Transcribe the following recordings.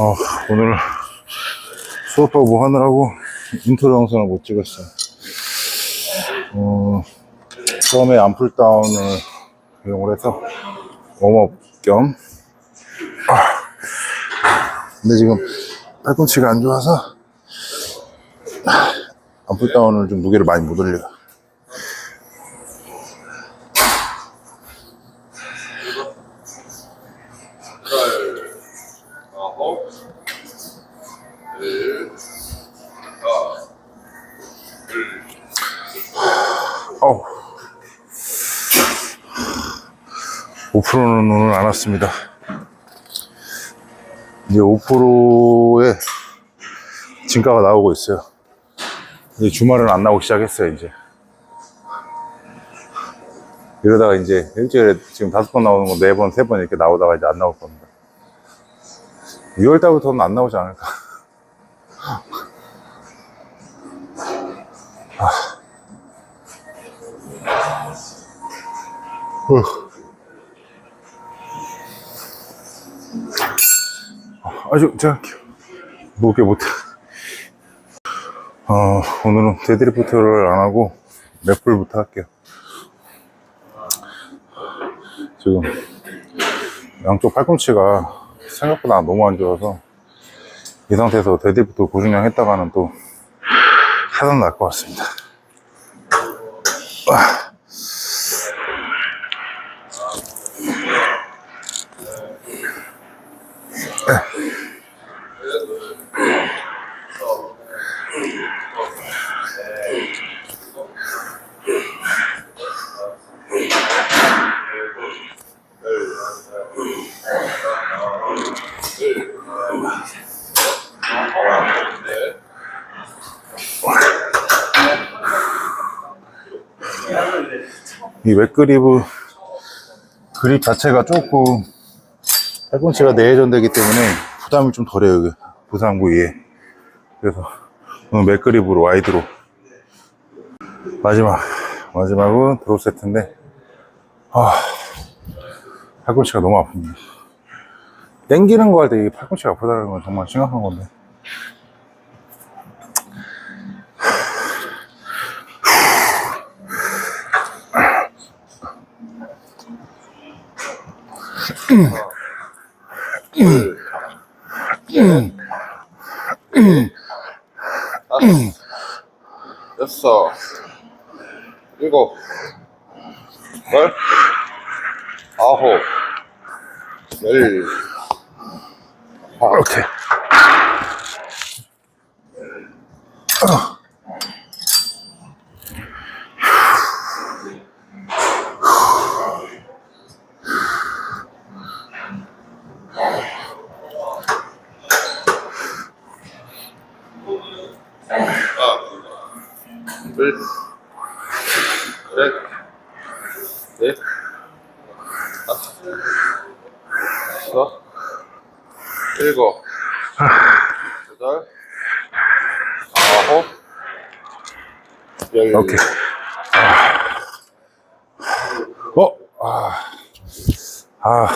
어, 오늘 수업하고 하느라고 인트로 영상을 못 찍었어요. 어, 처음에 암풀 다운을 이용을 해서 웜업 겸. 아, 근데 지금 팔꿈치가 안 좋아서 암풀 다운을 좀 무게를 많이 못 올려요. 아홉, 일, 아, 어우. 5%는 오늘 안 왔습니다. 이제 5%의 진가가 나오고 있어요. 이제 주말은 안 나오기 시작했어요, 이제. 이러다가 이제 일주일에 지금 다섯 번 나오는 거 네 번, 세 번 이렇게 나오다가 이제 안 나올 겁니다. 6월 달부터는 안 나오지 않을까. 어. 아주 제가. 무게 못해. 어, 오늘은 데드리프트를 안 하고 랩풀부터 할게요. 지금 양쪽 팔꿈치가 생각보다 너무 안 좋아서 이 상태에서 데드리프트 고중량 했다가는 또 사단 날 것 같습니다. 이 웹그립은 그립 자체가 조금 팔꿈치가 내전되기 때문에 부담이 좀 덜해요 여기. 부상 부 위에. 그래서 오늘 맥그립으로 와이드로 마지막 마지막은 드롭 세트인데 아 팔꿈치가 너무 아픕니다. 땡기는 거 할 때 이게 팔꿈치가 아프다는 건 정말 심각한 건데 여섯, 일곱, 열, 아홉, 열, 오케이 둘, 셋, 넷, 다섯, 여섯, 일곱, 여덟, 아홉, 열. 오케이. 어? 아. 아.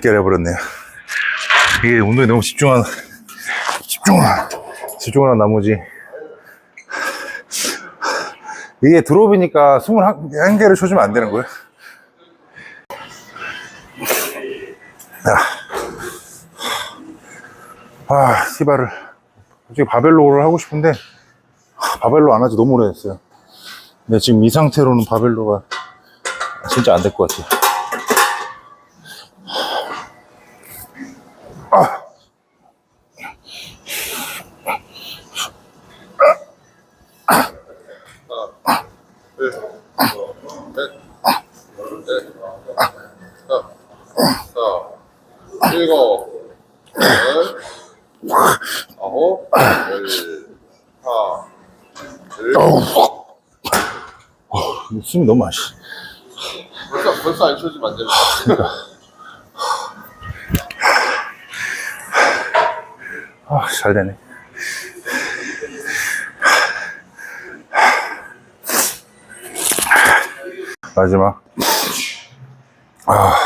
10개를 해버렸네요. 이게 운동에 너무 집중한, 집중을, 집중을 한 나머지. 이게 드롭이니까 21개를 쳐주면 안 되는 거예요. 아, 아 시바를. 솔직히 바벨로를 하고 싶은데, 바벨로 안 하지 너무 오래됐어요. 근데 지금 이 상태로는 바벨로가 진짜 안 될 것 같아요. 아. 둘, 셋, 넷, 다섯, 여섯, 일곱, 여덟, 아홉, 열, 하나, 둘, 숨이 너무 많이 쉬. 벌써, 벌써 안 쉬어지면 안 되는 아, 잘 되네. 마지막. 아.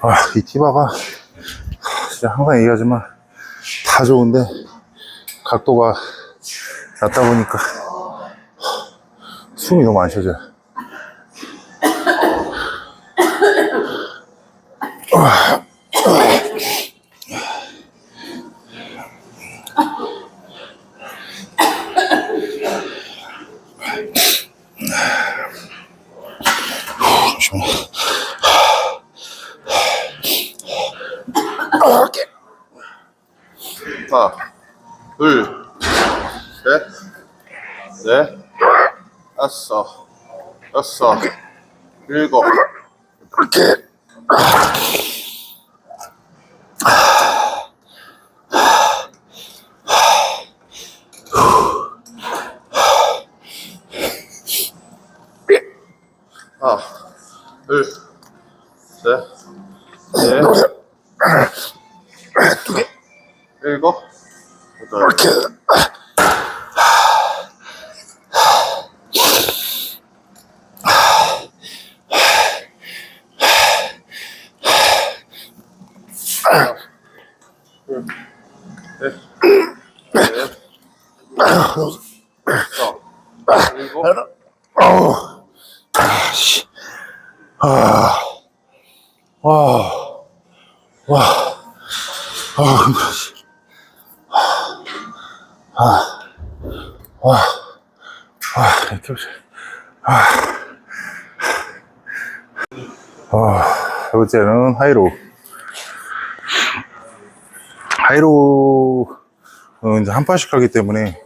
아. 이 티바가 진짜 항상 얘기하지만 다 좋은데 각도가 낮다 보니까 숨이 너무 안 쉬어져요. 하나, 둘, 셋, 넷, 다섯, 여섯, 일곱. 이렇게. 일곱, 어우. 아, 씨. 아. 와. 와. 아, 씨. 아. 와. 와, 이렇게. 아. 아, 세 번째는 하이로. 하이로는 이제 한 판씩 하기 때문에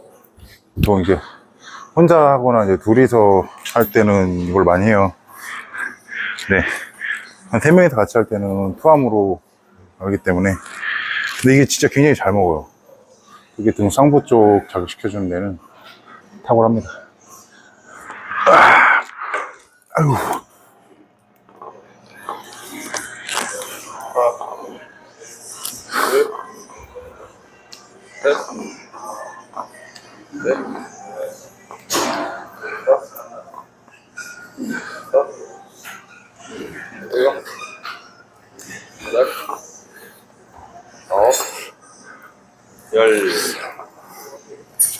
또 이제 혼자 하거나 이제 둘이서 할 때는 이걸 많이 해요. 네. 한 세 명이서 같이 할 때는 투함으로 하기 때문에. 근데 이게 진짜 굉장히 잘 먹어요. 이게 등 상부 쪽 자극시켜주는 데는 탁월합니다. 아, 아유. 셋, 넷, 다섯, 일곱, 여덟, 아홉, 열.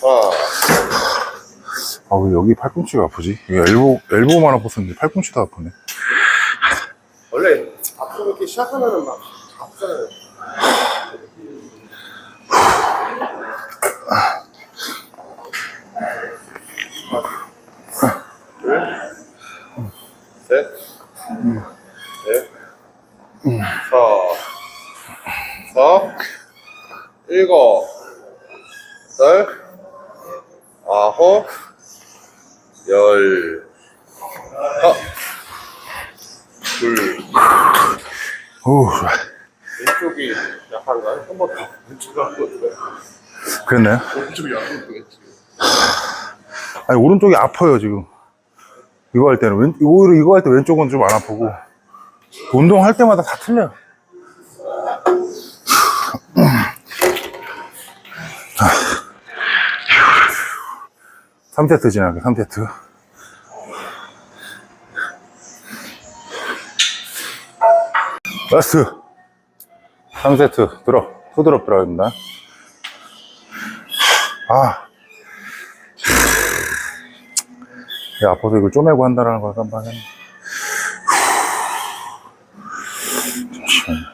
하나, 아, 왜 여기 팔꿈치가 아프지? 엘보, 엘보만 아팠었는데 팔꿈치도 아프네. 원래 앞으로 이렇게 시작하면은 막 아프잖아요. 둘, 셋, 넷, 다, 다, 일곱, 여덟, 아홉, 열, 하나, 둘, 오, 좋아. 왼쪽이 약한가요? 한번 더. 왼쪽이 약한 것 같아요. 것 같아요. 아니, 오른쪽이 아파요, 지금. 이거 할 때는. 왼, 오히려 이거 할 때 왼쪽은 좀 안 아프고. 운동할 때마다 다 틀려요. 삼세트 지나게, 3세트. 라스트. 3세트. 들어. 후드럽 들어갑니다. 아. 야, 아파서 이걸 쪼매고 한다는 걸 깜빡했네. 잠시만요.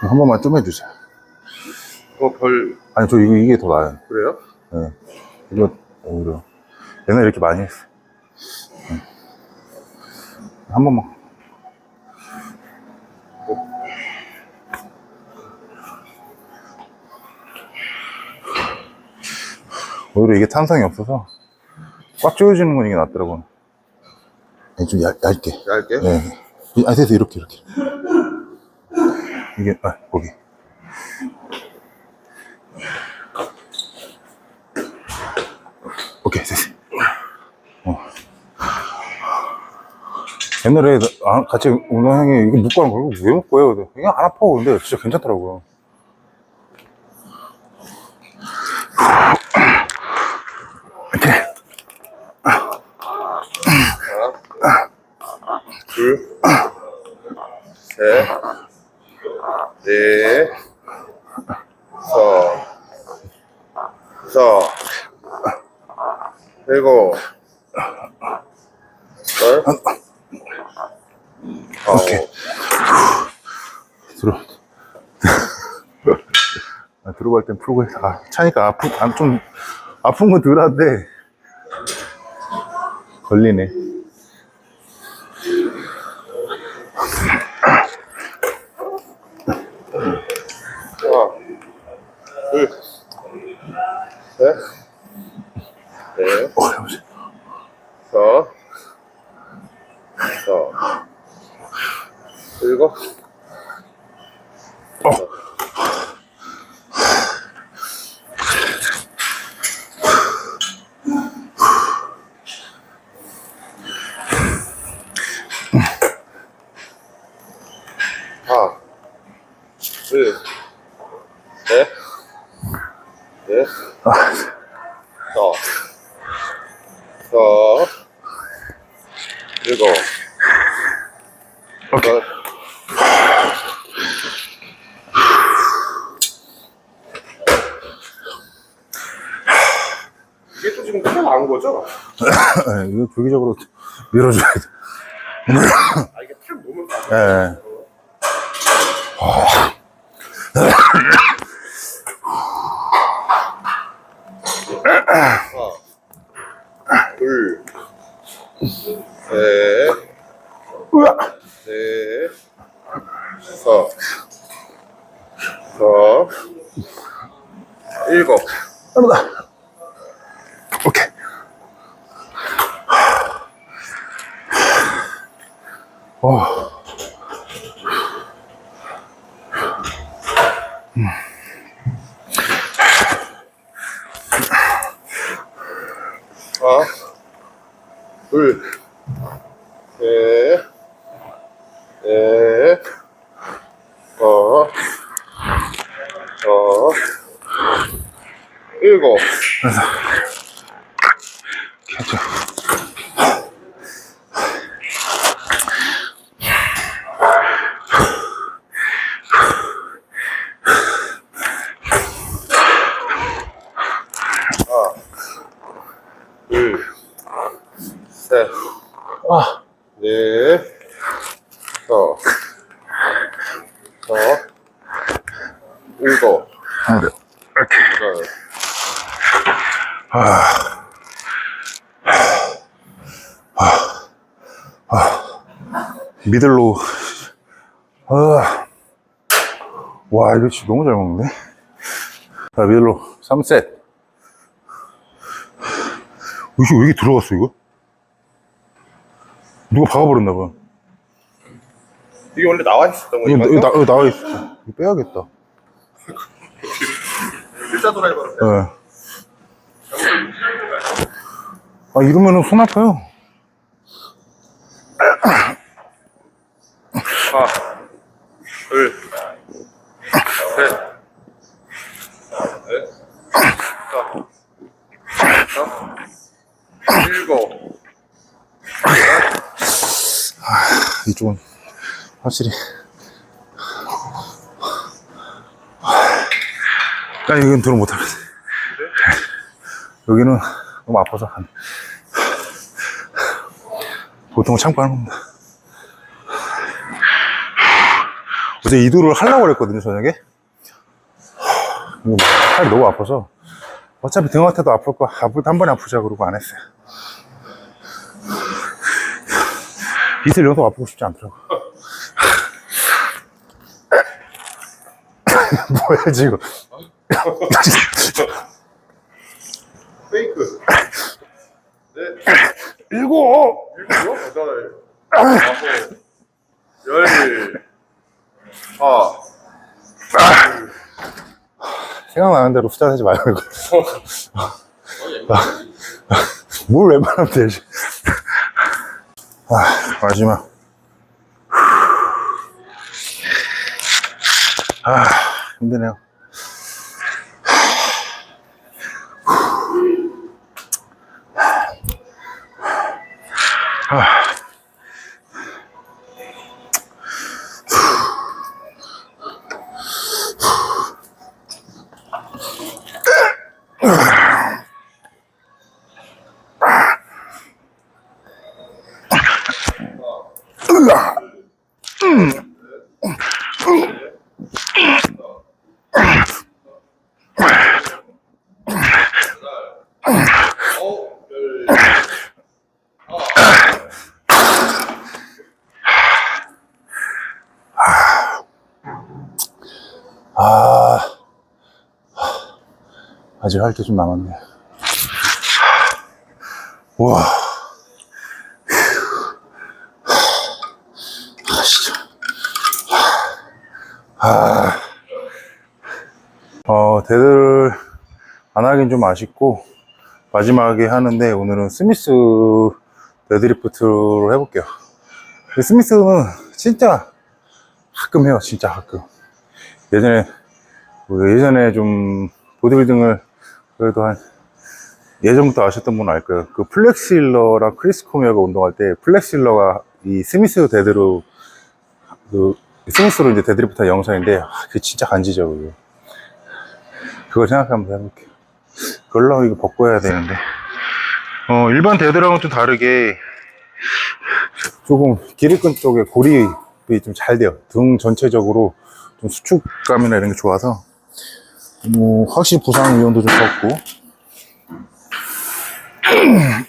한 번만 쪼매주세요. 어, 별, 아니, 저 이거, 이게 더 나아요. 그래요? 네. 이거, 오히려. 옛날에 이렇게 많이 했어. 응. 한 번만. 오히려 이게 탄성이 없어서 꽉 조여지는 건 이게 낫더라고요. 아니, 좀 얇, 얇게. 얇게? 네. 이- 아, 됐어. 이렇게, 이렇게. 이게, 아, 거기. 오케이, 됐어. 어. 옛날에 나- 아, 같이 운동형이 이거 묶고 하는 거, 이거 왜 묶어요? 이게 안 아파. 근데 진짜 괜찮더라고요. 이렇게. 둘, 셋, 넷, 서, 서, 일곱, 열, 오케이. 들어. 아, 들어갈 땐 풀고 해. 아, 차니까 아프, 아, 좀, 아픈 건 덜한데, 걸리네. 하나, 둘, 셋, 넷, 어, 잠시 서, 서, 일곱, 어. 하나, 둘, 셋, 넷, 아, 서, 서, 일곱, 오케이. 열, 이게 또 지금 큰일 난 거죠? 네, 이거 주기적으로 밀어줘야 돼. 아, 이게 탁 돼. 예. 하나, 둘, 셋! 넷, 서, 서, 일곱, 한번 더. 오케이. 어. 하나, 둘, 셋, 넷, 어, 어, 일곱, 괜찮 둘, 셋, 아, 넷, 어, 어, 일곱, 하나 더. 오케이. 열, 미들로. 아. 와, 이거 진짜 너무 잘 먹는데? 자, 미들로 3셋. 이게 왜 이렇게 들어갔어, 이거? 누가 박아버렸나 봐. 이게 원래 나와 있었던 이거, 거니까. 이거, 나, 이거 나와 있어. 이거 빼야겠다. 일자 드라이버로. 예. 아, 이러면은 손 아파요. 하나, 둘, 셋, 넷, 다섯, 여섯, 일곱, 이쪽은 확실히. 아, 여기는 들어 못하겠어. 여기는 너무 아파서 안. 보통은 참고 하는 겁니다. 어제 이도를 하려고 그랬거든요, 저녁에. 팔이 너무 아파서. 어차피 등 아파도 아플 거, 아플 때 한 번에 아프자 그러고 안 했어요. 이틀 연속 아프고 싶지 않더라고. 뭐야, 지금. 페이크. 넷, 일곱! 일곱, 여덟, 아홉, 열, 아, 생각나는 대로 숫자 세지 말고. 뭘 웬만하면 되지. 아, 마지막. 아, 힘드네 아직 할 게 좀 남았네. 와. 아, 진짜. 아. 어, 대들 안 하긴 좀 아쉽고, 마지막에 하는데, 오늘은 스미스 데드리프트로 해볼게요. 스미스는 진짜 가끔 해요, 진짜 가끔. 예전에 뭐 예전에 좀 보디빌딩을 그래도 한 예전부터 아셨던 분은 알 거예요. 그 플렉실러랑 크리스 코미어가 운동할 때 플렉실러가 이 스미스 데드로 그 스미스로 이제 데드리프트 한 영상인데 아, 그게 진짜 간지죠 그게. 그걸 생각해 한번 해볼게요. 그걸로 이거 벗고 해야 되는데 어 일반 데드랑은 좀 다르게 조금 기립근 쪽에 고립이 좀 잘 돼요. 등 전체적으로 좀 수축감이나 이런 게 좋아서 뭐 확실히 부상 위험도 좀 적고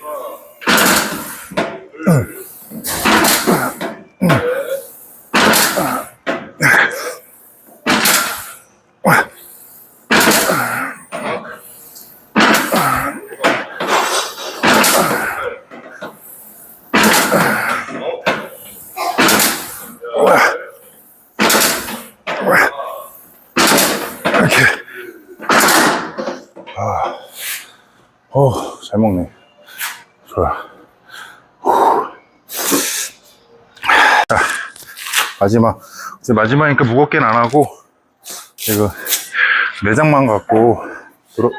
이렇게 어, 잘 먹네. 좋아. 후. 자, 마지막. 이제 마지막이니까 무겁게는 안 하고, 이거, 내장만 갖고, 들어,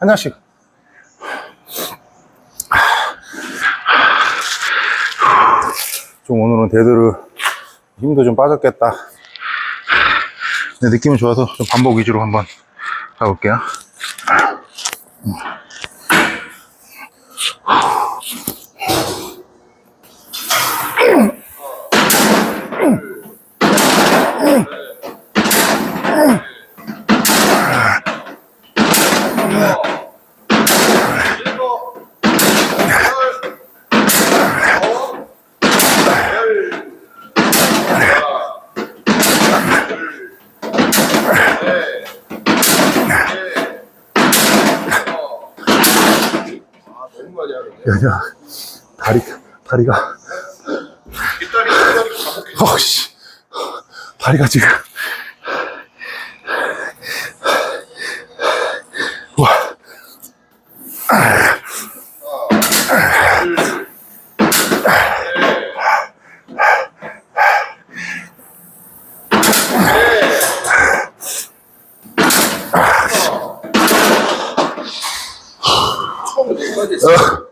한 잔씩. 좀 오늘은 대드를 힘도 좀 빠졌겠다. 근데 느낌은 좋아서 좀 반복 위주로 한번 가볼게요. 너무 야, 다리, 다리가, 뒷다리, 뒷다리 가볍게. 어, 씨. 다리가 지금. 와. 처음 여기까지 했어.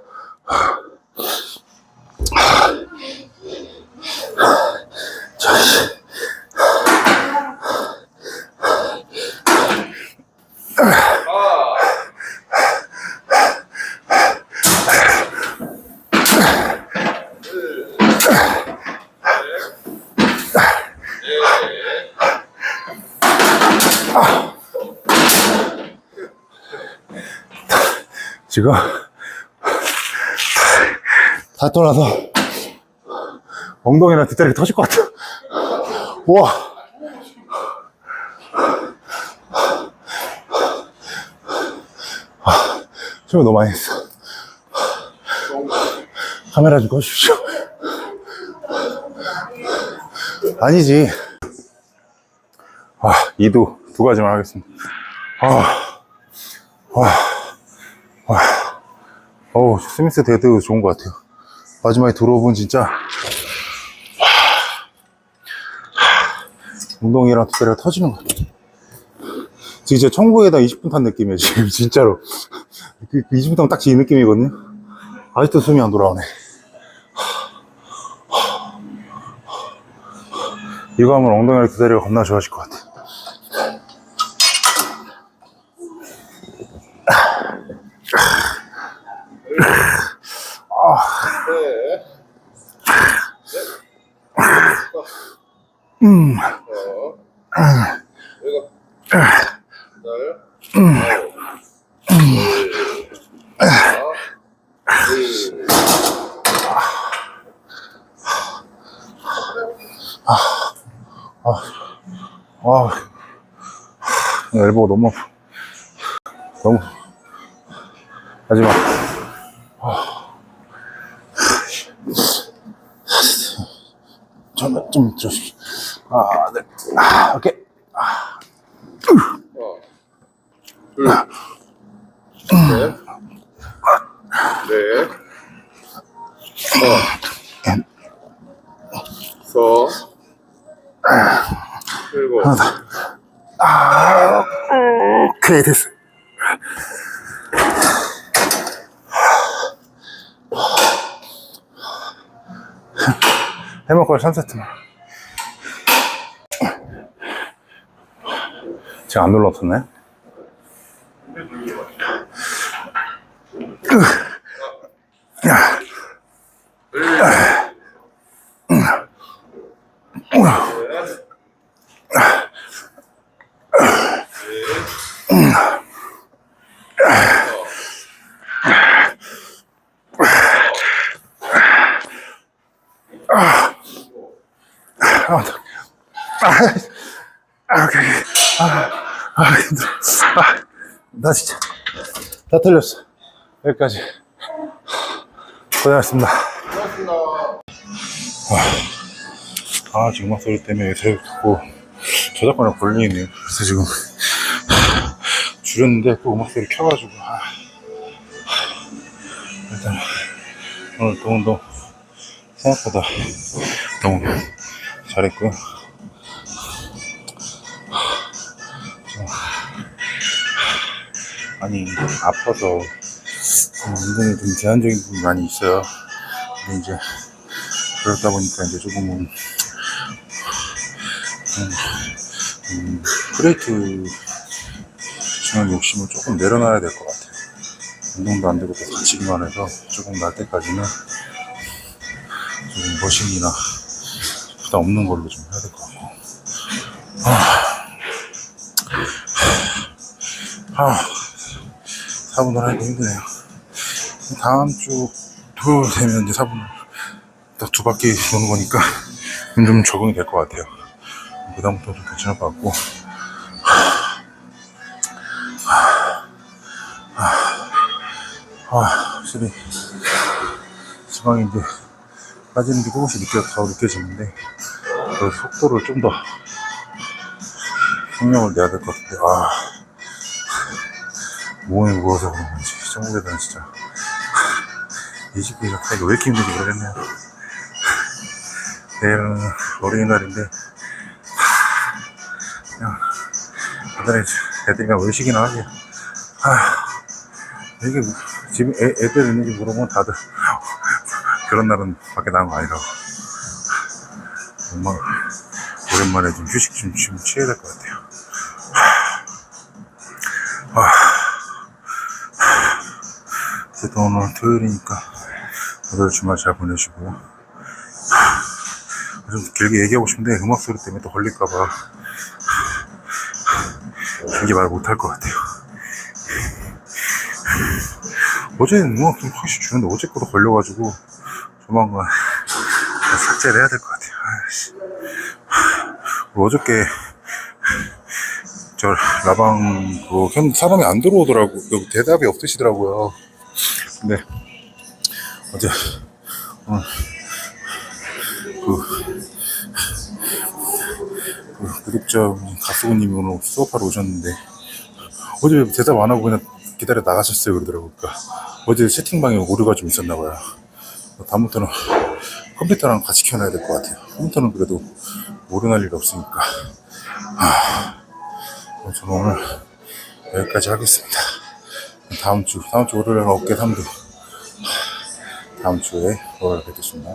지금 다 떠나서 엉덩이나 뒷다리가 터질 것 같아. 와. 아, 숨을 너무 많이 했어. 카메라 좀 꺼주십시오. 아니지. 아, 이도 두 가지만 하겠습니다. 아, 와. 어우, 스미스 데드 좋은 것 같아요. 마지막에 들어오면 진짜, 하, 운동이랑 뒷다리가 터지는 것 같아요. 지금 진짜 천국에다 20분 탄 느낌이에요, 지금, 진짜로. 그 20분 타면 딱 이 느낌이거든요. 아직도 숨이 안 돌아오네. 이거 하면 엉덩이랑 뒷다리가 겁나 좋아질 것 같아요. 어. 여기가 달. 아, 엘보가 너무 아파. 너무. 하지 마. 아. 잠깐만, 좀, 좀. 아, 네. 아, 오케이. 하나, 둘, 셋, 넷, 서, 서, 일곱, 오케이, 됐어. 해먹고 3세트만. 제가 안 눌렀었네. 아, 아, 오케이. 아, 아, 힘들어. 아, 나 진짜 다 틀렸어. 여기까지. 고생하셨습니다. 고맙습니다. 아, 지금 소리 때문에 계속 듣고 저작권을 걸리네요. 그래서 지금 줄였는데 또 음악 소리 켜가지고 아. 일단 오늘 또 운동 생각보다 너무 잘했고요. 많이 아파서 좀 운동에 좀 제한적인 부분이 많이 있어요. 근데 이제 그러다 보니까 이제 조금은 음, 프레이트 중요한 욕심을 조금 내려놔야 될 것 같아요. 운동도 안 되고 또 다치기만 해서 조금 날 때까지는 조금 머신이나 부담 없는 걸로 좀 해야 될 것 같고. 아, 아, 4분을 하기가 힘드네요. 다음 주 토요일 되면 이제 4분 딱 두 바퀴 도는 거니까 좀 적응이 될 것 같아요. 그다음부터 좀 괜찮을 것 같고. 아, 확실히 지방이 이제 빠지는 게 조금씩 느껴, 더 느껴지는데 그 속도를 좀더 속력을 내야 될 것 같은데 아 몸이 무거워서 그런 건지 정국에다는 진짜. 이 집이 하기가 왜 이렇게 힘든지 모르겠네요. 내일은 어린이날인데 그냥 다들 애들이랑 외식이나 하지. 아 이게 뭐, 집에 애, 애들 있는지 물어보면 다들 그런 날은 밖에 나간 거 아니라고. 정말 오랜만에 좀 휴식 좀, 좀 취해야 될 것 같아요 어쨌든 오늘 토요일이니까 다들 주말 잘 보내시고요 좀 길게 얘기하고 싶은데 음악 소리 때문에 또 걸릴까봐 길게 말 못할 것 같아요 어제는 음악 좀 확실히 주는데 어제 거도 걸려가지고 조만간 삭제를 해야 될 것 같아요. 아이씨. 어저께 저 라방 켰 사람이 안 들어오더라고 대답이 없으시더라고요. 근데 어제 오늘 그, 그 구독자 가수님이 오늘 수업하러 오셨는데 어제 대답 안 하고 그냥 기다려 나가셨어요 그러더라고요. 그러니까 어제 채팅방에 오류가 좀 있었나 봐요. 다음부터는 컴퓨터랑 같이 켜놔야 될 것 같아요. 컴퓨터는 그래도 오류 날 일이 없으니까. 아, 저는 오늘 여기까지 하겠습니다. 다음 주, 다음 주 월요일에 어깨 3도. 다음 주에 월요일 뵙겠습니다.